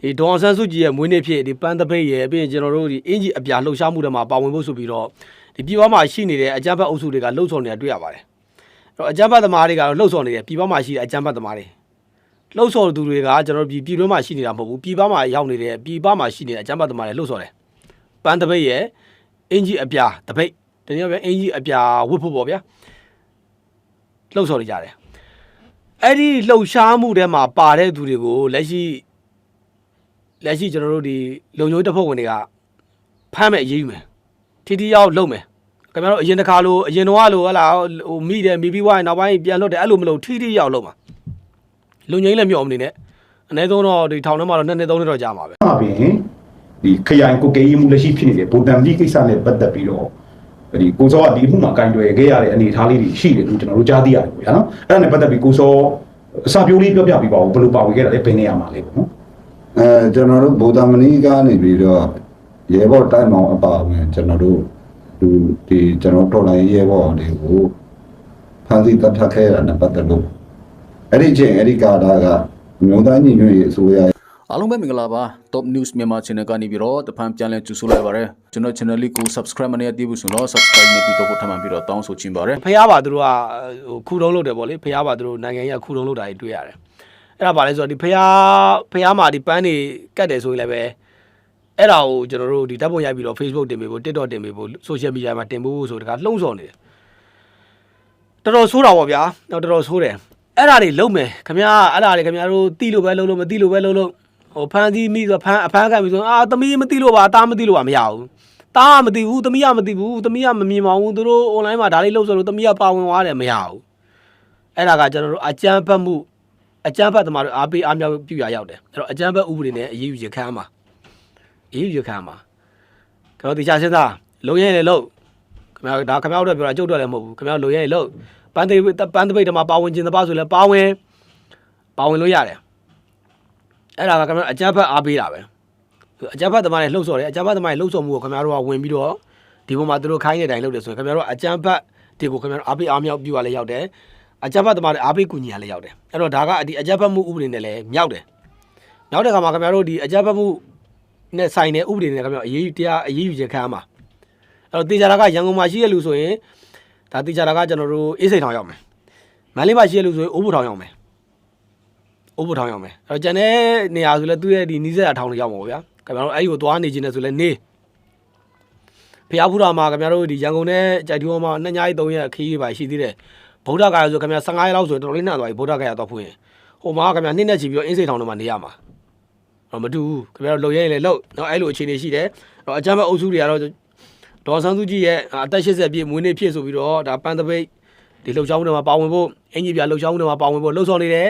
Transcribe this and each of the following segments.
ဒီဒေါအောင်ဆန်းစုကြည်ရဲ့မွေးနေ့ဖြစ်ဒီပန်းသပိတ်ရဲ့ပြီးရင်ကျွန်တော်တို့ဒီအင်ဂျီအပြာလှုပ်ရှားမှုတွေမှာပါဝင်ဖို့ဆိုပြီးတော့ဒီပြည်ပမှာရှိနေတဲ့အကြမ်းဖက်အုပ်စုတွေကလှုပ်ဆောင်နေတာတွေ့ရပါတယ်အဲ့တော့အကြမ်းဖက်သမားတွေကတော့လှုပ်ဆောင်နေတယ်ပြည်ပမှာရှိတဲ့အကြမ်းဖက်သမားတွေလှုပ်ဆောင်သူတွေကကျွန်တော်တို့ပြည်ပြည်တွင်းမှာရှိနေတာမဟုတ်ဘူးပြည်ပမှာရောက်နေတဲ့ပြည်ပမှာရှိနေတဲ့အကြမ်းဖက်သမားတွေလှုပ်ဆောင်တယ်ပန်းသပိတ်ရဲ့အင်ဂျီအပြာသပိတ်တနည်းအားဖြင့်အင်ဂျီအပြာဝတ်ဖို့ပေါ့ဗျာလှုပ်ဆောင်နေကြတယ်အဲ့ဒီလှုပ်ရှားမှုတွေမှာပါတဲ့သူတွေကိုလက်ရှိ လက်ရှိကျွန်တော်တို့ဒီလုံချိုးတပ်ဖွဲ့ဝင်တွေကဖမ်းမဲ့အရေးယူမယ်ထီထီရောက်လုပ်မယ်ခင်ဗျားတို့အရင်တစ်ခါလိုအရင်တော့လိုဟလာဟိုမိတယ်မိပြီးွားရင်နောက်ပိုင်းပြန်လွတ်တယ်အဲ့လိုမလုပ်ထီထီရောက်လုပ်မှာလုံငိမ့်လည်းမြော့မနေနဲ့အနည်းဆုံးတော့ဒီထောင်ထဲမှာတော့နှစ်နှစ်သုံးနှစ်တော့ကြာမှာပဲအပြင်ဒီခရိုင်ကိုကေးမှုလက်ရှိဖြစ်နေတဲ့ဗိုလ်တံကြီးကိစ္စနဲ့ပတ်သက်ပြီးတော့ဒီကိုစောကဒီအမှုမှာကင်တွယ်ခဲ့ရတဲ့အနေအထားလေးတွေရှိတယ်လို့ကျွန်တော်တို့ကြားသိရတယ်ပေါ့ဗျာနော်အဲ့ဒါနဲ့ပတ်သက်ပြီးကိုစောအစာပြိုးလေးပြောပြပြပါဦးဘယ်လိုပါဝင်ခဲ့တာလဲဘယ်နေရာမှာလဲပေါ့နော် အဲကျွန်တော်တို့ဗုဒ္ဓမဏိကနေပြီးတော့ရေဘော့တိုက်မောင်အပါဝင်ကျွန်တော်တို့ဒီဒီကျွန်တော်တော်လိုင်းရေဘော့တွေကိုဖန်စီတတ်ထခဲ့တာနဲ့ပတ်သက်လို့အဲ့ဒီချိန်အဲ့ဒီကာတာကမြို့သားညီညွတ်ရေးအစိုးရအားလုံးပဲမင်္ဂလာပါ Top News မြန်မာ Channel ကနေပြီးတော့တဖန်ပြန်လည်ကြိုဆိုလိုက်ပါရစေကျွန်တော် channel လေးကို subscribe မနေရသေးဘူးဆိုတော့ subscribe နေပြီးတော့ထပ်မံပြီးတော့တောင်းဆိုချင်ပါတယ်ဖះပါသူတို့ကဟိုခုတုံးလုပ်တယ်ပေါ့လေဖះပါသူတို့နိုင်ငံကြီးကခုတုံးလုပ်တာတွေတွေ့ရတယ် အဲ့ဒါပါလဲဆိုတော့ဒီဖះဖះမှာဒီပန်းတွေကတ်တယ်ဆိုရင်လည်းပဲအဲ့ဒါကိုကျွန်တော်တို့ဒီဓာတ်ပုံရိုက်ပြီးတော့ Facebook တင်ပေးဖို့ TikTok တင်ပေးဖို့ social media မှာတင်ဖို့ဆိုတခါလှုံ့ဆော်နေတယ်တော်တော်ဆိုးတာပေါ့ဗျာတော့တော်တော်ဆိုးတယ်အဲ့ဒါတွေလုံးမယ်ခင်ဗျာအဲ့ဒါတွေခင်ဗျားတို့တီးလို့ပဲလုံးလို့မတီးလို့ပဲလုံးလို့ဟိုဖန်စီမိဆိုဖန်အဖန်ခံပြီဆိုအာသမီးမတီးလို့ပါတားမတီးလို့ပါမရဘူးတားမတီးဘူးသမီးကမတီးဘူးသမီးကမမြင်ပါဘူးသူတို့ online မှာဒါလေးလှုပ်ဆိုလို့သမီးကပါဝင်သွားတယ်မရဘူးအဲ့ဒါကကျွန်တော်တို့အကြမ်းဖက်မှု အကြမ်းဖက်သမားတို့အားပေးအားမြောက်ပြုရရောက်တယ်အဲ့တော့အကြမ်းဖက်ဥပဒေနဲ့အရေးယူရခံမှာအရေးယူရခံမှာကျွန်တော်တရားစဉ်းစားလုံရဲလေလို့ခင်ဗျားဒါခင်ဗျားတို့ပြောတာကြုတ်တော့လည်းမဟုတ်ဘူးခင်ဗျားလုံရဲလေလို့ပန်းသိပန်းတပိတ်တမှာပါဝင်ခြင်းတပါဆိုလဲပါဝင်ပါဝင်လို့ရတယ်အဲ့ဒါကခင်ဗျားအကြမ်းဖက်အားပေးတာပဲအကြမ်းဖက်သမားတွေလှုပ်ဆော်တယ်အကြမ်းဖက်သမားတွေလှုပ်ဆော်မှုကိုခင်ဗျားတို့ကဝင်ပြီးတော့ဒီဘုံမှာသူတို့ခိုင်းတဲ့အတိုင်းလုပ်တယ်ဆိုရင်ခင်ဗျားတို့အကြမ်းဖက်တွေကိုခင်ဗျားတို့အားပေးအားမြောက်ပြုရလဲရောက်တယ် အကြမ်းဖက်သမားတွေအားပေးကူညီရလဲရောက်တယ်အဲ့တော့ဒါကဒီအကြမ်းဖက်မှုဥပဒေနဲ့လည်းမြောက်တယ်မြောက်တဲ့ခါမှာခင်ဗျားတို့ဒီအကြမ်းဖက်မှုနဲ့ဆိုင်တဲ့ဥပဒေနဲ့ခင်ဗျားတို့အရေးယူတရားအရေးယူခြင်းခံရမှာအဲ့တော့တေချာတာကရန်ကုန်မှာရှိတဲ့လူဆိုရင်ဒါတေချာတာကကျွန်တော်တို့အေးစိန်ထောင်ရောက်မယ်မန္တလေးမှာရှိတဲ့လူဆိုရင်အိုးဘူထောင်ရောက်မယ်အိုးဘူထောင်ရောက်မယ်အဲ့တော့ကျန်တဲ့နေရာဆိုလဲသူ့ရဲ့ဒီနီးစက်တာထောင်တွေရောက်မှာပေါ့ဗျာခင်ဗျားတို့အဲ့ဒီကိုသွားနေခြင်းနဲ့ဆိုလဲနေဖျားဖူးတာမှာခင်ဗျားတို့ဒီရန်ကုန်နဲ့ကြိုက်တူမှာနှစ်ညရီသုံးရက်ခီးပါရှိသေးတယ် ဗုဒ္ဓဂါရဆိုခင်ဗျာ15ရက်လောက်ဆိုတော်တော်လေးနှံ့သွားပြီဗုဒ္ဓဂါရတော့ဖွင့်ဟိုမှာခင်ဗျာနှစ်နဲ့ချီပြီးတော့အင်းစိန်ထောင်တွေမှာနေရမှာတော့မတူဘူးခင်ဗျားတို့လုံရဲရင်လည်းလုံတော့အဲ့လိုအခြေအနေရှိတယ်တော့အကြမ်းဖက်အုပ်စုတွေကတော့ဒေါ်ဆန်းစုကြည်ရဲ့အသက်80ပြည့်မွေးနေ့ဖြစ်ဆိုပြီးတော့ဒါပန်းတပိတ်ဒီလှုပ်ရှားမှုတွေမှာပါဝင်ဖို့အင်ကြီးပြလှုပ်ရှားမှုတွေမှာပါဝင်ဖို့လှုပ်ဆောင်နေတယ်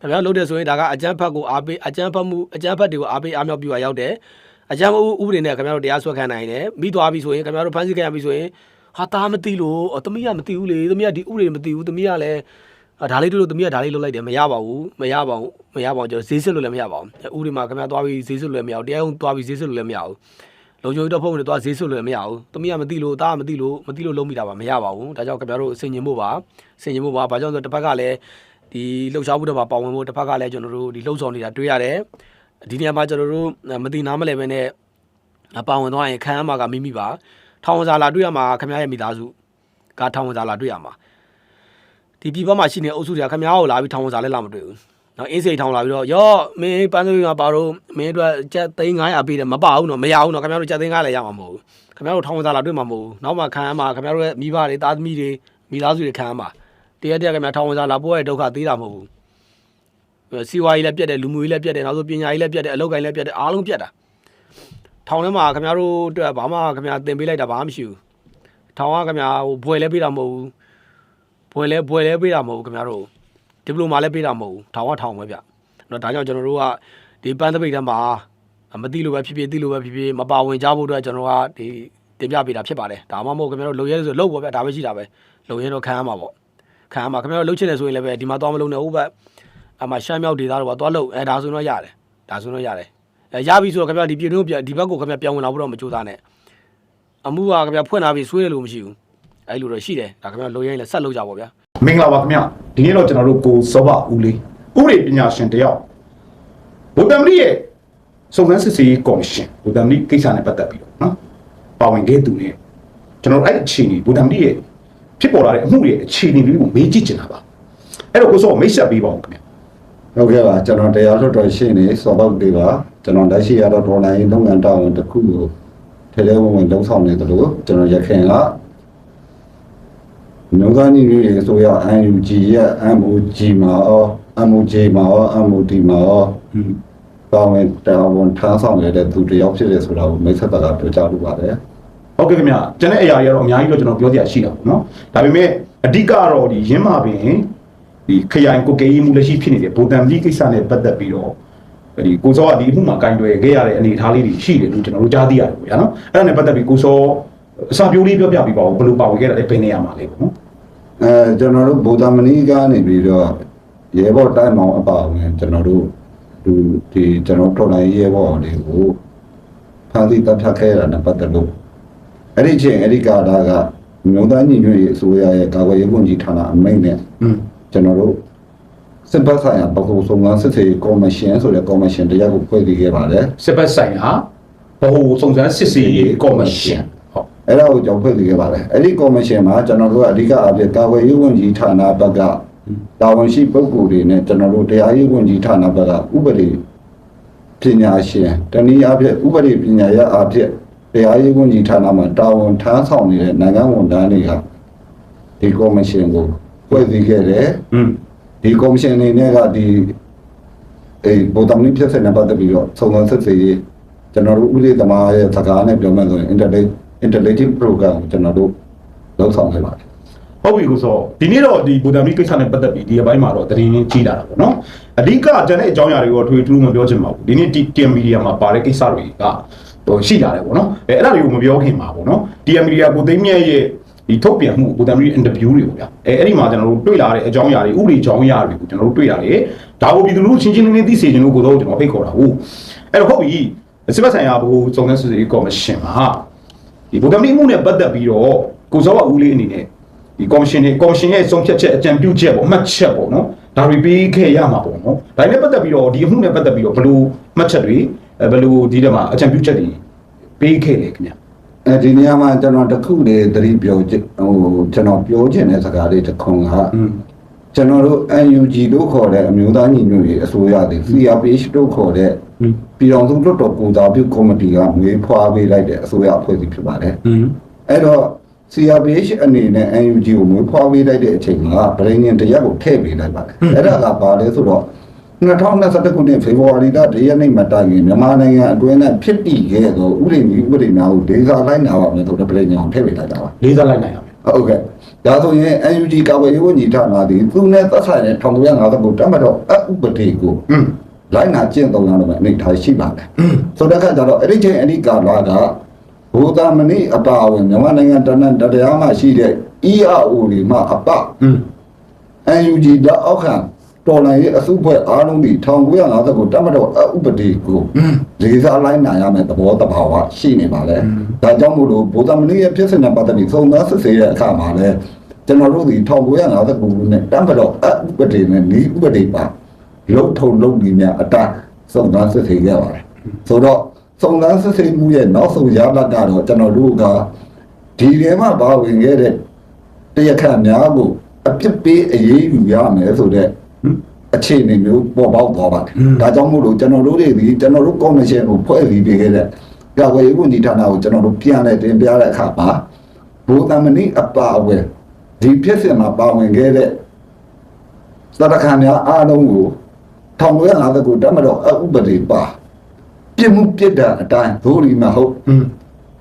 ခင်ဗျားလှုပ်တယ်ဆိုရင်ဒါကအကြမ်းဖက်ကိုအားပေးအကြမ်းဖက်မှုအကြမ်းဖက်တွေကိုအားပေးအားမြောက်ပြရရောက်တယ်အကြမ်းဖက်ဥပဒေနဲ့ခင်ဗျားတို့တရားစွဲခံနိုင်တယ်ပြီးသွားပြီဆိုရင်ခင်ဗျားတို့ဖမ်းဆီးခံရပြီဆိုရင် ဟာတာမသိလို့အော်သမီးကမသိဘူးလေသမီးကဒီဥပဒေမသိဘူးသမီးကလည်းအာဒါလေးတို့လို့သမီးကဒါလေးလုပ်လိုက်တယ်မရပါဘူးမရပါဘူးမရပါဘူးကျွန်တော်ဈေးစစ်လို့လည်းမရပါဘူးဥပဒေမှာခင်ဗျားသွားပြီးဈေးစစ်လို့လည်းမရဘူးတရားရုံးသွားပြီးဈေးစစ်လို့လည်းမရဘူးလုံခြုံရေးတော့ဖုန်းနဲ့သွားဈေးစစ်လို့လည်းမရဘူးသမီးကမသိလို့တားမသိလို့မသိလို့လုံးမိတာပါမရပါဘူးဒါကြောင့်ခင်ဗျားတို့ဆင်ញင်ဖို့ပါဆင်ញင်ဖို့ပါဘာကြောင့်လဲဆိုတော့တစ်ဖက်ကလည်းဒီလှုပ်ရှားမှုတွေမှာပါဝင်ဖို့တစ်ဖက်ကလည်းကျွန်တော်တို့ဒီလှုပ်ဆောင်နေတာတွေ့ရတယ်ဒီနေရာမှာကျွန်တော်တို့မသိနားမလဲပဲနဲ့အပါဝင်သွားရင်ခံရမှာကမိမိပါ ထောင်ဝင်စာလာတွေ့ရမှာခင်ဗျားရဲ့မိသားစုကထောင်ဝင်စာလာတွေ့ရမှာဒီပြည်ပမှာရှိနေအုပ်စုတွေကခင်ဗျားကိုလာပြီးထောင်ဝင်စာလည်းလာမတွေ့ဘူးနော်အင်းစိန်ထောင်လာပြီးတော့ရော့မင်းပန်းစိုးကပါတော့မင်းအတွက်ကျပ်သိန်း900ပေးတယ်မပါဘူးနော်မရဘူးနော်ခင်ဗျားတို့ကျပ်သိန်း900လည်းရမှာမဟုတ်ဘူးခင်ဗျားတို့ထောင်ဝင်စာလာတွေ့မှာမဟုတ်ဘူးနောက်မှခံရမှာခင်ဗျားတို့ရဲ့မိဘတွေသားသမီးတွေမိသားစုတွေခံရမှာတရက်တရက်ခင်ဗျားထောင်ဝင်စာလာပို့ရတဲ့ဒုက္ခသေးတာမဟုတ်ဘူးစီဝါကြီးလည်းပြတ်တယ်လူမှုကြီးလည်းပြတ်တယ်နောက်ဆိုပညာကြီးလည်းပြတ်တယ်အလုပ်ကိုင်းလည်းပြတ်တယ်အားလုံးပြတ်တာ ထောင်ထဲမှာခင်ဗျားတို့အတွက်ဘာမှခင်ဗျားတင်ပေးလိုက်တာဘာမှမရှိဘူးထောင်ကခင်ဗျားဟိုဘွယ်လည်းပေးတာမဟုတ်ဘူးဘွယ်လည်းဘွယ်လည်းပေးတာမဟုတ်ဘူးခင်ဗျားတို့ဒီပလိုမာလည်းပေးတာမဟုတ်ဘူးထောင်ကထောင်ပဲဗျနော်ဒါကြောင့်ကျွန်တော်တို့ကဒီပန်းသပိတ်ထဲမှာမသိလို့ပဲဖြစ်ဖြစ်သိလို့ပဲဖြစ်ဖြစ်မပါဝင်ကြဖို့အတွက်ကျွန်တော်ကဒီတင်ပြပေးတာဖြစ်ပါတယ်ဒါမှမဟုတ်ခင်ဗျားတို့လုံရဲဆိုလုံပေါ့ဗျဒါပဲရှိတာပဲလုံရဲတော့ခံရမှာပေါ့ခံရမှာခင်ဗျားတို့လှုပ်ချင်တယ်ဆိုရင်လည်းပဲဒီမှာသွားမလုံနဲ့ဟုတ်ပဲအမှရှမ်းမြောက်ဒေသတော့သွားလို့အဲဒါဆိုတော့ရတယ်ဒါဆိုတော့ရတယ်အဲ ရပြီဆိုတော့ခင်ဗျာဒီပြည်တွင်းကိုဒီဘက်ကိုခင်ဗျာပြောင်းဝင်လာဖို့တော့မကြိုးစားနဲ့အမှုကခင်ဗျာဖွင့်လာပြီးဆွေးရလို့မရှိဘူးအဲလိုတော့ရှိတယ်ဒါခင်ဗျာလိုရင်းလည်းဆက်လုပ်ကြပါဗျာမင်္ဂလာပါခင်ဗျဒီနေ့တော့ကျွန်တော်တို့ကိုစောဘဦးလေးဥပဒေပညာရှင်တယောက်ဗိုလ်တံကြီးရဲ့စုံစမ်းစစ်ဆေးရေးကော်မရှင်ဘူတမ်လီကိစ္စနဲ့ပတ်သက်ပြီးတော့နော်ပါဝင်ခဲ့သူနဲ့ကျွန်တော်တို့အဲ့ဒီအခြေအနေဘူတမ်လီရဲ့ဖြစ်ပေါ်လာတဲ့အမှုတွေရဲ့အခြေအနေလေးကိုမေးကြည့်ချင်တာပါအဲ့တော့ကိုစောမိတ်ဆက်ပေးပါဦးခင်ဗျဟုတ်ကဲ့ပါကျွန်တော်တရားလွှတ်တော်ရှင်းနေစောပေါက်တွေပါ ကျွန်တော်လက်ရှိရတော့ဒေါ်လာရင်းလုပ်ငန်းတာဝန်တစ်ခုကိုထဲထဲဝင်ဝင်လှုပ်ဆောင်နေတယ်လို့ကျွန်တော်ရခင်ကမြို့သားညီမျိုးတွေဆိုရ UNG ရဲ့ MOG မှာရော MOJ မှာရော MOD မှာရောပါဝင်တာဝန်ထမ်းဆောင်ရတဲ့သူတစ်ယောက်ဖြစ်တယ်ဆိုတာကိုမိတ်ဆက်တာကပြောကြားလိုပါတယ်ဟုတ်ကဲ့ခင်ဗျကျန်တဲ့အရာတွေကတော့အများကြီးတော့ကျွန်တော်ပြောစရာရှိတာပေါ့နော်ဒါပေမဲ့အဓိကတော့ဒီရင်းမာပင်ဒီခရိုင်ကိုကေးမှုလက်ရှိဖြစ်နေတဲ့ဘူတမ်လီကိစ္စနဲ့ပတ်သက်ပြီးတော့ ဒီကိုစောကဒီအမှုမှာကင်တွယ်ခဲ့ရတဲ့အနေအထားလေးတွေရှိတယ်လို့ကျွန်တော်တို့ကြားသိရတယ်ပေါ့ဗျာနော်အဲ့ဒါနဲ့ပတ်သက်ပြီးကိုစောအစာပြိုးလေးပြောပြပြပါဦးဘယ်လိုပါဝင်ခဲ့တာလဲဘယ်နေရာမှာလဲပေါ့နော်အဲကျွန်တော်တို့ဗုဒ္ဓမဏိကနေပြီးတော့ရဲဘော်တိုင်းမောင်အပါဝင်ကျွန်တော်တို့ဒီဒီကျွန်တော်တော်လိုင်းရဲဘော်တွေကိုဖန်တီးတပ်ဖြတ်ခဲ့ရတာနဲ့ပတ်သက်လို့အဲ့ဒီချိန်အဲ့ဒီကာလာကမြို့သားညီညွတ်ရေးအစိုးရရဲ့ကာကွယ်ရေးဝန်ကြီးဌာနအမိန့်နဲ့อืมကျွန်တော်တို့ စစ်ပတ်ဆိုင်ရာပခုစုံစမ်းစစ်ဆေးရေးကော်မရှင်ဆိုတဲ့ကော်မရှင်တရားကိုဖွဲ့စည်းခဲ့ပါတယ်စစ်ပတ်ဆိုင်ရာဗဟိုစုံစမ်းစစ်ဆေးရေးကော်မရှင်ဟုတ်အဲ့ဒါကိုကြောင့်ဖွဲ့စည်းခဲ့ပါတယ်အဲ့ဒီကော်မရှင်မှာကျွန်တော်တို့ကအဓိကအပြည့်ကာကွယ်ရေးဝန်ကြီးဌာနဘက်ကတာဝန်ရှိပုဂ္ဂိုလ်တွေနဲ့ကျွန်တော်တို့တရားရေးဝန်ကြီးဌာနဘက်ကဥပဒေပညာရှင်တနည်းအားဖြင့်ဥပဒေပညာရအားဖြင့်တရားရေးဝန်ကြီးဌာနမှာတာဝန်ထမ်းဆောင်နေတဲ့နိုင်ငံဝန်ထမ်းတွေကဒီကော်မရှင်ကိုဖွဲ့စည်းခဲ့တယ်อืม ဒီကော်မရှင်အနေနဲ့ကဒီအေးဗိုလ်တော်မင်းဖြစ်တဲ့နဲ့ပတ်သက်ပြီးတော့စုံစမ်းစစ်ဆေးရေးကျွန်တော်တို့ဥပဒေသမားရဲ့စကားနဲ့ပြောမှဆိုရင် intelligent intelligent program ကိုကျွန်တော်တို့လောက်ဆောင်ခဲ့ပါတယ်ဟုတ်ပြီကိုစောဒီနေ့တော့ဒီဘူတမ်လီကိစ္စနဲ့ပတ်သက်ပြီးဒီအပိုင်းမှာတော့သတင်းကြီးလာတာပေါ့နော်အဓိကကျန်တဲ့အကြောင်းအရာတွေကိုထွေထူးမပြောချင်ပါဘူးဒီနေ့ TM Media မှာပါတဲ့ကိစ္စတွေကဟိုရှိလာတယ်ပေါ့နော်အဲအဲ့ဒါတွေကိုမပြောခင်ပါပေါ့နော် TM Media ကိုသိမ်းမြတ်ရဲ့ ဒီထုတ်ပြန်မှုဘူတမ်လီအင်တာဗျူးတွေကိုဗျာအဲအဲ့ဒီမှာကျွန်တော်တို့တွေ့လာတဲ့အကြောင်းအရာတွေဥပဒေအကြောင်းအရာတွေကိုကျွန်တော်တို့တွေ့ရတယ်ဒါကိုပြည်သူလူထုချင်းချင်းလင်းလင်းသိစေချင်လို့ကိုတော့ကျွန်တော်ဖိတ်ခေါ်တာဟုတ်အဲ့တော့ဟုတ်ပြီစစ်ဘက်ဆိုင်ရာဘိုးစုံစမ်းစစ်ဆေးရေးကော်မရှင်မှာဒီဘူတမ်လီမှုနဲ့ပတ်သက်ပြီးတော့ကိုစောကဦးလေးအနေနဲ့ဒီကော်မရှင်တွေကော်မရှင်ရဲ့ဆုံးဖြတ်ချက်အကြံပြုချက်ပေါ့အမှတ်ချက်ပေါ့နော်ဒါတွေပေးခဲ့ရမှာပေါ့နော်ဒါနဲ့ပတ်သက်ပြီးတော့ဒီအမှုနဲ့ပတ်သက်ပြီးတော့ဘယ်လိုမှတ်ချက်တွေအဲဘယ်လိုဒီထဲမှာအကြံပြုချက်တွေပေးခဲ့လဲခင်ဗျ အဲဒီနေရာမှာကျွန်တော်တစ်ခုတည်းသတိပြောဟိုကျွန်တော်ပြောချင်တဲ့စကားလေးတစ်ခုကကျွန်တော်တို့ UNG တို့ခေါ်တဲ့အမျိုးသားညီညွတ်ရေးအစိုးရတွေ CRPH တို့ခေါ်တဲ့ပြည်တော်စုလွတ်တော်ကိုစားပြုကော်မတီကငွေဖွာပေးလိုက်တဲ့အစိုးရအဖွဲ့အစည်းဖြစ်ပါတယ်။အဲ့တော့ CRPH အနေနဲ့ UNG ကိုငွေဖွာပေးလိုက်တဲ့အချိန်ကဗရင်းရင်တရက်ကိုထည့်ပေးလိုက်ပါတယ်။အဲ့ဒါကဘာလဲဆိုတော့ 2021ခုနှစ်ဖေဖော်ဝါရီလ၄ရက်နေ့မှာတာရင်မြန်မာနိုင်ငံအတွင်းနဲ့ဖြစ်တည်ခဲ့သောဥပဒေမျိုးဥပဒေများကိုဒေသလိုက်နာပါမယ်ဆိုတဲ့ပြည်ညာထည့်ပေးလိုက်တာပါဒေသလိုက်နာရမယ်ဟုတ်ကဲ့ဒါဆိုရင် NUG ကာဝေးရေးဝန်ကြီးဌာနသည်သူနဲ့သက်ဆိုင်တဲ့1950ခုတက်မှတ်တော့အဥပဒေကိုလိုက်နာကျင့်သုံးရမယ်အနေထားရှိပါတယ်ဆိုတဲ့အခါကျတော့အဲ့ဒီချိန်အဲ့ဒီကာလကဘူတာမဏိအပါဝင်မြန်မာနိုင်ငံတနန်တရားမှရှိတဲ့ EAO တွေမှအပ NUG လက်အောက်ခံ တော်လိုင်းရဲ့အစုဖွဲ့အားလုံးဒီ1950ကိုတတ်မှတ်တော့အဥပဒေကိုอืมလေးစားလိုက်နာရမယ်သဘောတဘာဝရှိနေပါလေဒါကြောင့်မို့လို့ဘူတာမဏိရဲ့ဖြစ်စဉ်နဲ့ပတ်သက်ပြီးသုံးသပ်စစ်ဆေးတဲ့အခါမှာလဲကျွန်တော်တို့ဒီ1950ခုနဲ့တတ်မှတ်တော့အဥပဒေနဲ့ဤဥပဒေပါလုံထုံလုံဒီများအတသုံးသပ်စစ်ဆေးရပါတယ်ဆိုတော့သုံးသပ်စစ်ဆေးမှုရဲ့နောက်ဆုံးရလဒ်ကတော့ကျွန်တော်တို့ကဒီထဲမှာပါဝင်ခဲ့တဲ့တရားခံများကိုအပြစ်ပေးအရေးယူရမယ်ဆိုတဲ့ အခြေအနေမျိုးပေါ်ပေါက်သွားပါတယ်။ဒါကြောင့်မို့လို့ကျွန်တော်တို့တွေဒီကျွန်တော်တို့ကော်မရှင်ကိုဖွဲ့စည်းပေးခဲ့တဲ့ကာကွယ်ရေးဝန်ကြီးဌာနကိုကျွန်တော်တို့ပြန်လည်တင်ပြတဲ့အခါမှာဘူတမဏိအပါအဝင်ဒီဖြစ်စဉ်မှာပါဝင်ခဲ့တဲ့သတ္တခံများအားလုံးကို1950ကိုတတ်မတော်အဥပဒေပါပြစ်မှုပြစ်ဒဏ်အတိုင်းဒို့ရီမဟုတ်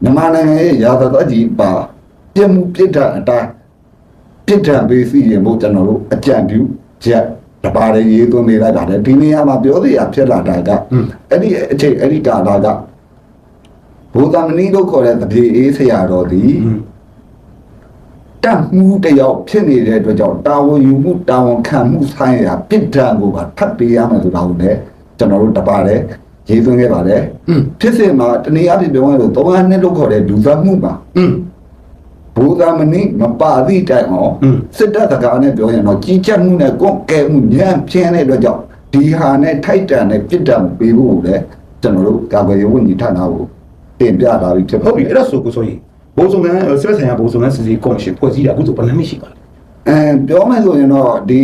မြန်မာနိုင်ငံရဲ့ရာသတ်ကြီးပါပြစ်မှုပြစ်ဒဏ်အတိုင်းပြစ်ဒဏ်ပေးစီရင်ဖို့ကျွန်တော်တို့အကြံပြုချက် တပါးရရေးသွင်းနေလိုက်တာလေဒီနေရာမှာပြောစရာဖြစ်လာတာကအဲ့ဒီအချိန်အဲ့ဒီကာလကဘူတာမဏိတို့ခေါ်တဲ့တပြေအေးဆရာတော်ဒီတတ်မှုတယောက်ဖြစ်နေတဲ့အတွက်ကြောင့်တာဝန်ယူမှုတာဝန်ခံမှုဆိုင်ရာပြစ်ဒဏ်ကိုပါထပ်ပေးရမယ်ဆိုတာကိုလည်းကျွန်တော်တို့တပါတယ်ရေးသွင်းခဲ့ပါတယ်ဖြစ်စဉ်မှာတနည်းအားဖြင့်ပြောရရင်တော့၃နှစ်လို့ခေါ်တဲ့လူသတ်မှုပါ ဘုရားမဏိမပါသည့်တိုင်အောင်อืมစစ်တပ်စကားနဲ့ပြောရင်တော့ကြီးကြပ်မှုနဲ့ကွန့်ကဲမှုညံ့ပြင်းတဲ့အတွက်ကြောင့်ဒီဟာနဲ့ထိုက်တန်တဲ့ပြစ်ဒဏ်ပေးဖို့လည်းကျွန်တော်တို့ကာကွယ်ရေးဝန်ကြီးဌာနကိုတင်ပြတာပြီးဖြစ်ဟုတ်ပြီအဲ့ဒါဆိုကိုဆိုရင်ဘိုးစုံကန်းစစ်ဆိုင်ရာဘိုးစုံကန်းစစ်စီကော်မရှင်ဖွဲ့စည်းတာအခုဆိုဘယ်နှစ်နှစ်ရှိပါလဲအဲပြောမယ်ဆိုရင်တော့ဒီ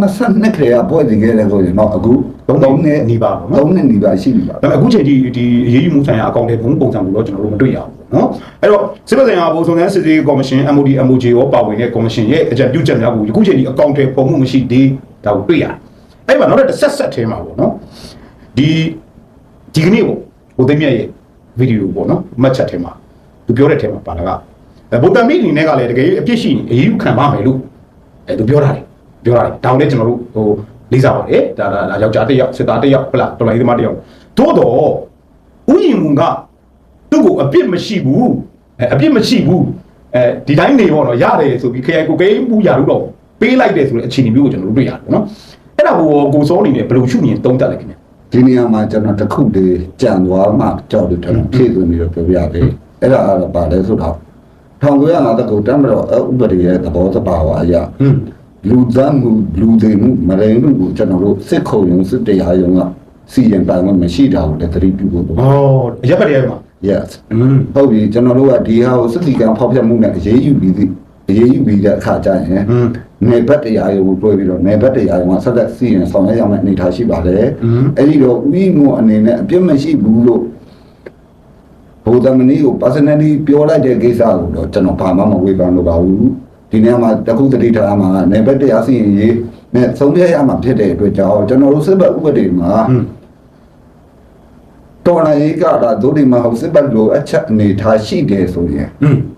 2022ခေတ်ကပွဲစီခဲ့တယ်ဆိုရင်တော့အခု3နှစ်နီးပါပေါ့နော်3နှစ်နီးပါရှိပြီပါဒါပေမဲ့အခုချိန်ဒီဒီအရေးယူမှုဆိုင်ရာအကောင့်တွေဘုံပုံစံကိုတော့ကျွန်တော်တို့မတွေ့ရဘူး နော်အဲ့တော့စစ်ပစင်ဟာဘုံစုံစမ်းစစ်ဆေးကော်မရှင် MOD MOJ ရောပါဝင်တဲ့ကော်မရှင်ရဲ့အကြံပြုချက်များကိုယခုချိန်ထိအကောင့်တွေပုံမှုမရှိသေးတာကိုတွေ့ရတယ်အဲ့မှာနောက်တစ်ဆက်ဆက်ထဲမှာပေါ့နော်ဒီဒီကနေ့ပေါ့ဟိုသိမြတ်ရဲ့ဗီဒီယိုပေါ့နော်မှတ်ချက်ထဲမှာသူပြောတဲ့ထဲမှာပါလာကဗုဒ္ဓမိအနေနဲ့ကလည်းတကယ်အပြစ်ရှိနေအယူခံပါမယ်လို့အဲသူပြောတာလေပြောတာလေဒါအောင်လည်းကျွန်တော်တို့ဟိုလေးစားပါတယ်ဒါဒါယောက်ျားတစ်ယောက်စစ်သားတစ်ယောက်ဟုတ်လားတော်လိုင်းသမားတစ်ယောက်သို့တော့ဥယျာဉ်က သူ့ကိုအပြစ်မရှိဘူးအဲအပြစ်မရှိဘူးအဲဒီတိုင်းနေပေါ့နော်ရတယ်ဆိုပြီးခရိုင်ကိုကိန်းပူရလို့တော့ပေးလိုက်တယ်ဆိုတဲ့အခြေအနေမျိုးကိုကျွန်တော်တို့တွေ့ရတယ်ပေါ့နော်အဲ့ဒါကိုကိုစောအနေနဲ့ဘယ်လိုရှုမြင်သုံးသပ်လဲခင်ဗျဒီနေရာမှာကျွန်တော်တစ်ခုတည်းကြံသွားမှကြောက်တယ်ကျွန်တော်ဖြည့်သွင်းပြီးတော့ပြောပြပေးအဲ့ဒါကတော့ပါလဲဆိုတော့1950ခုတမ်းမတော်ဥပဒေရဲ့သဘောသဘာဝအရာဟွန်းလူသားမှုလူသိမှုမရိမှုကိုကျွန်တော်တို့စစ်ခုံရုံစစ်တရားရုံကစီရင်ပိုင်ခွင့်မရှိတာကိုလည်းသတိပြုဖို့လိုဩရက်ပတ်ရဲ့မှာ yes ဟုတ်ပြီကျွန်တော်တို့ကဒီဟာကိုစစ်စီကံဖောက်ဖျက်မှုနဲ့အရေးယူပြီးအရေးယူပြီးတဲ့အခါကျရင်နေဘက်တရားကိုတွဲပြီးတော့နေဘက်တရားကဆက်လက်စီရင်ဆောင်ရွက်ရမယ့်အနေအထားရှိပါလေအဲ့ဒီတော့ဥိငုံအနေနဲ့အပြစ်မရှိဘူးလို့ဘုဒ္ဓမဏီကို personally ပြောလိုက်တဲ့ကိစ္စကိုတော့ကျွန်တော်ဘာမှမဝေဖန်လို့ပါဘူးဒီနေ့မှာတကုတတိထားမှာနေဘက်တရားစီရင်ရေးနဲ့ဆုံးဖြတ်ရမှာဖြစ်တဲ့အတွက်ကြောင့်ကျွန်တော်တို့စစ်ဘက်ဥပဒေမှာ တော်နိုင်ရေးကတာဒုတိမဟုတ်စစ်ပတ်လိုအချက်အနေထားရှိတယ်ဆိုရင်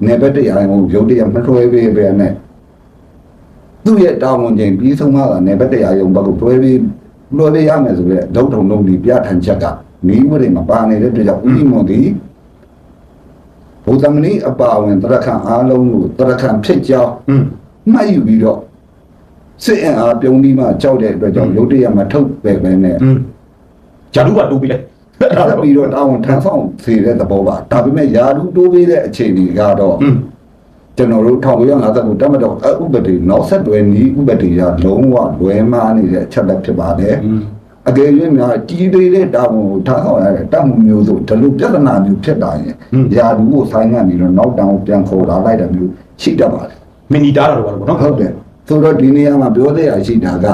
နေဘက်တရားကိုရုပ်တရားမထွဲပေးပဲနဲ့သူ့ရဲ့တာဝန်ချိန်ပြီးဆုံးမှသာနေဘက်တရားရုံဘက်ကိုတွဲပြီးလွှဲပေးရမယ်ဆိုတော့ဒုထုံလုံးဒီပြဋ္ဌာန်းချက်ကမိဝရိမပါနေတဲ့အတွက်ကြောင့်ဥိမုံဒီဘုဒ္ဓမဏိအပါဝင်တရခန့်အားလုံးကိုတရခန့်ဖြစ်ကြောင်းမှတ်ယူပြီးတော့စစ်အင်အားပြုံးပြီးမှကြောက်တဲ့အတွက်ကြောင့်ရုပ်တရားမထုတ်ပဲပဲနဲ့ဂျာတုကတိုးပြီးလိုက် ဆက်ပြီးတော့တောင်းထမ်းဆောင်စေတဲ့သဘောပါဒါပေမဲ့ယာတူတိုးပေးတဲ့အခြေအနေကတော့ကျွန်တော်တို့1950ခုတက်မတော်ဥပဒေနောက်ဆက်တွဲဤဥပဒေရလုံးဝလွဲမှားနေတဲ့အချက်လက်ဖြစ်ပါတယ်အကယ်၍များကြီးသေးတဲ့တာဝန်ကိုထားဆောင်ရတဲ့တပ်မှုမျိုးဆိုဒီလိုပြဿနာမျိုးဖြစ်တာရင်ယာတူကိုဆိုင်းငံ့ပြီးတော့နောက်တောင်ပြန်ခေါ်လာလိုက်တာမျိုးရှိတတ်ပါတယ်မင်းဒီတားတာတော့ပါတော့နော်ဟုတ်တယ်ဆိုတော့ဒီနေရာမှာပြောတဲ့အရှိတာက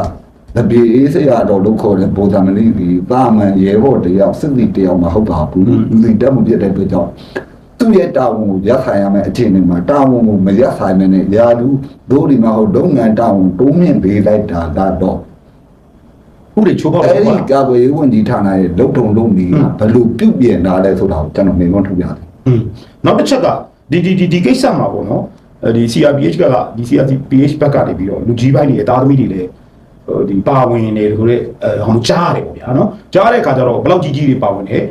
တပြေအေးစရာတော်လို့ခေါ်တဲ့ဗုဒ္ဓမဏိဒီတာမန်ရေဘော်တယောက်စစ်တီတယောက်မဟုတ်ပါဘူးလူစီတက်မှုပြတဲ့အတွက်ကြောင့်သူ့ရဲ့တာဝန်ကိုရပ်ဆိုင်ရမယ့်အခြေအနေမှာတာဝန်ကိုမရပ်ဆိုင်မနဲ့ယာလူဒိုးဒီမှာဟုတ်လုပ်ငန်းတာဝန်တိုးမြင့်ပေးလိုက်တာကတော့ဥပဒေချိုးဖောက်အဲ့တော့ဒီကာကွယ်ရေးဝန်ကြီးဌာနရဲ့လုံတုံလုံနေကဘယ်လိုပြုပြင်တာလဲဆိုတာကိုကျွန်တော်မြင်ခွင့်ထုတ်ပြတယ်อืมနောက်တစ်ချက်ကဒီဒီဒီဒီကိစ္စမှာပေါ့နော်အဲဒီ CRPH ကဒီ CRPH ဘက်ကနေပြီးတော့လူကြီးပိုင်းတွေအသားသမီးတွေလည်းဟို ဒီပါဝင်နေဆိုတော့အဲဟောကြားရတယ်ပေါ့ဗျာနော်ကြားတဲ့အခါကျတော့ဘယ်လောက်ကြီးကြီးတွေပါဝင်တယ်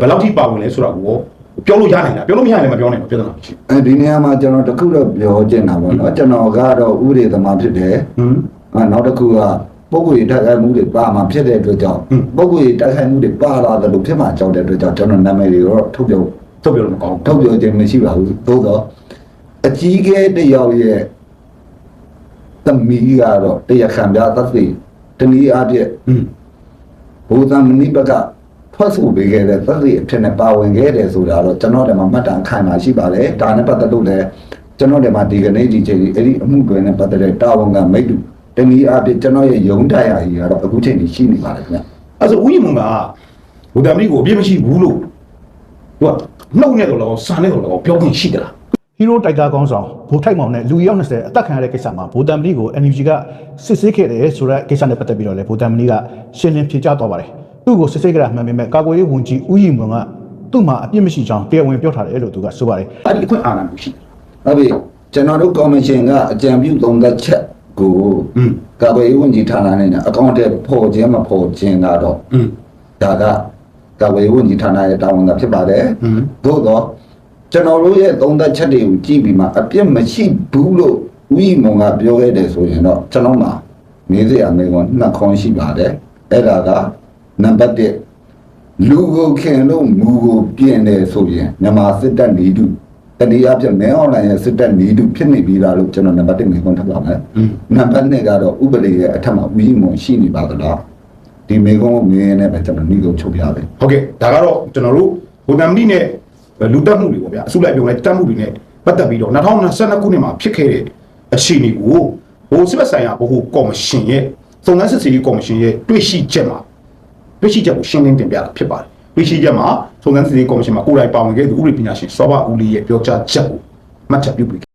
ဘယ်လောက်ထိပါဝင်လဲဆိုတာကိုပြောလို့ရနိုင်လားပြောလို့မရရင်လည်းမပြောနိုင်ဘူးပြဿနာမရှိအဲဒီနေရာမှာကျွန်တော်တခုတော့ပြောချင်တာပေါ့နော်ကျွန်တော်ကတော့ဥပဒေသမားဖြစ်တယ်ဘူးဟွန်းအာနောက်တစ်ခုကပုဂ္ဂိုလ်ရေးတိုက်ခိုက်မှုတွေပါမှာဖြစ်တဲ့အတွက်ကြောင့်ဟွန်းပုဂ္ဂိုလ်ရေးတိုက်ခိုက်မှုတွေပါလာတယ်လို့ဖြစ်မှာကြောက်တဲ့အတွက်ကြောင့်ကျွန်တော်နာမည်တွေတော့ထုတ်ပြောထုတ်ပြောလို့မကောင်းဘူးထုတ်ပြောခြင်းမရှိပါဘူးသို့တော့အကြီးကဲတစ်ယောက်ရဲ့ သမီးကတော့တရားခံပြသတ်သိတနည်းအားဖြင့်อืมဘုဇံမဏိဘကထွက်ဆိုပေးခဲ့တဲ့သတ်သိအဖြစ်နဲ့ပါဝင်ခဲ့တယ်ဆိုတာတော့ကျွန်တော်တို့မှာမှတ်တမ်းခိုင်မာရှိပါတယ်ဒါနဲ့ပတ်သက်လို့လည်းကျွန်တော်တို့မှာဒီကနေ့ဒီချိန်ကြီးအဲ့ဒီအမှုတွေနဲ့ပတ်သက်တဲ့တာဝန်ကမိတ်တူတနည်းအားဖြင့်ကျွန်တော်ရဲ့ယုံတရားကြီးကတော့အခုချိန်ကြီးရှိနေပါတယ်ခင်ဗျအဲ့ဆိုဥယျာဉ်မုံကဘုဒ္ဓမီကိုအပြစ်မရှိဘူးလို့သူကနှုတ်နဲ့တော့လောစာနဲ့တော့လောပြောခွင့်ရှိသလား ဟီးရိုးတိုက်ကားကောင်းဆောင်ဘိုးထိုက်မောင်နဲ့လူရောက်20အသက်ခံရတဲ့ကိစ္စမှာဘိုးတန်မဏိကို NUG ကစစ်ဆေးခဲ့တယ်ဆိုတဲ့ကိစ္စနဲ့ပတ်သက်ပြီးတော့လည်းဘိုးတန်မဏိကရှင်းလင်းဖြေကြားသွားပါတယ်သူ့ကိုစစ်ဆေးကြတာမှန်ပေမဲ့ကာကွယ်ရေးဝန်ကြီးဦးရီမွန်ကသူ့မှာအပြစ်မရှိကြောင်းတရားဝင်ပြောထားတယ်လို့သူကဆိုပါတယ်အဲ့ဒီအခွင့်အာဏာမရှိဟုတ်ပြီကျွန်တော်တို့ကော်မရှင်ကအကြံပြုသုံးသပ်ချက်ကိုကာကွယ်ရေးဝန်ကြီးဌာနနဲ့အကောင့်တဲ့ပေါ်ခြင်းမပေါ်ခြင်းကတော့ဒါကကာကွယ်ရေးဝန်ကြီးဌာနရဲ့တာဝန်သာဖြစ်ပါတယ်သို့တော့ ကျွန်တော်တို့ရဲ့သုံးသက်ချက်တွေကိုကြည့်ပြီးမှအပြစ်မရှိဘူးလို့ဦးရီမုံကပြောခဲ့တယ်ဆိုရင်တော့ကျွန်တော်မှာမေးစရာမေးခွန်းနှစ်ခွန်းရှိပါတယ်အဲ့ဒါကနံပါတ်1လူကိုခင်လို့မူကိုပြင်တယ်ဆိုရင်မြန်မာစစ်တပ်နေတူတတိယအဖြစ်မဲအွန်လိုင်းရဲ့စစ်တပ်နေတူဖြစ်နေပြီးသားလို့ကျွန်တော်နံပါတ်1မေးခွန်းထပ်ပါမယ်อืมနံပါတ်2ကတော့ဥပဒေရဲ့အထက်မှာဦးရီမုံရှိနေပါသလားဒီမေကုန်းကိုမြင်နေပဲကျွန်တော်နှီးကိုချုပ်ပြတယ်ဟုတ်ကဲ့ဒါကတော့ကျွန်တော်တို့ဗိုလ်တမ်မီနဲ့ လူတက်မှုတွေပေါ့ဗျာအစုလိုက်ပြုံလိုက်တက်မှုတွေနဲ့ပတ်သက်ပြီးတော့2022ခုနှစ်မှာဖြစ်ခဲ့တဲ့အခြေအနေကိုဘိုးစစ်ဘက်ဆိုင်ရာဘိုးကော်မရှင်ရဲ့စုံစမ်းစစ်ဆေးရေးကော်မရှင်ရဲ့တွေ့ရှိချက်မှာတွေ့ရှိချက်ကိုရှင်းလင်းတင်ပြတာဖြစ်ပါတယ်တွေ့ရှိချက်မှာစုံစမ်းစစ်ဆေးရေးကော်မရှင်မှာကိုယ်တိုင်ပါဝင်ခဲ့သူဥပဒေပညာရှင်စောဘဦးလေးရဲ့ပြောကြားချက်ကိုမှတ်ချက်ပြုပြီး